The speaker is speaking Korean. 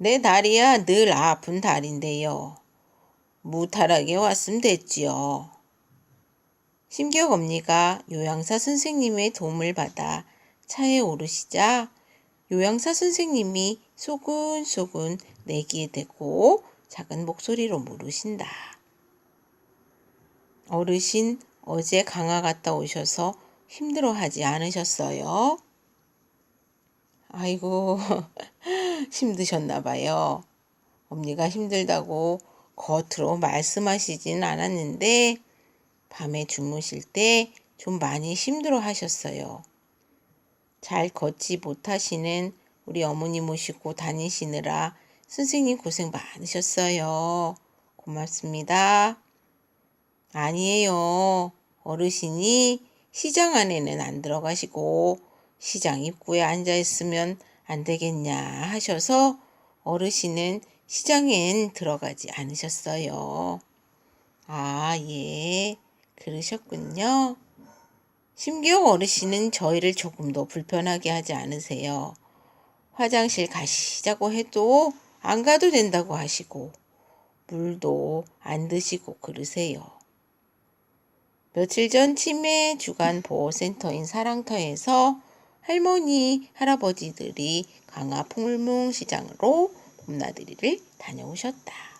내 다리야 늘 아픈 다리인데요. 무탈하게 왔으면 됐지요. 심기옥 엄니가 요양사 선생님의 도움을 받아 차에 오르시자 요양사 선생님이 소근소근 내기에 대고 작은 목소리로 물으신다. 어르신 어제 강화 갔다 오셔서 힘들어하지 않으셨어요? 아이고 힘드셨나 봐요. 엄니가 힘들다고 겉으로 말씀하시진 않았는데 밤에 주무실 때 좀 많이 힘들어 하셨어요. 잘 걷지 못하시는 우리 어머니 모시고 다니시느라 선생님 고생 많으셨어요. 고맙습니다. 아니에요. 어르신이 시장 안에는 안 들어가시고 시장 입구에 앉아 있으면 안 되겠냐 하셔서 어르신은 시장엔 들어가지 않으셨어요. 아, 예. 그러셨군요. 심기옥 어르신은 저희를 조금도 불편하게 하지 않으세요. 화장실 가시자고 해도 안 가도 된다고 하시고, 물도 안 드시고 그러세요. 며칠 전 치매 주간 보호센터인 사랑터에서 할머니, 할아버지들이 강화 풍물문 시장으로 봄나들이를 다녀오셨다.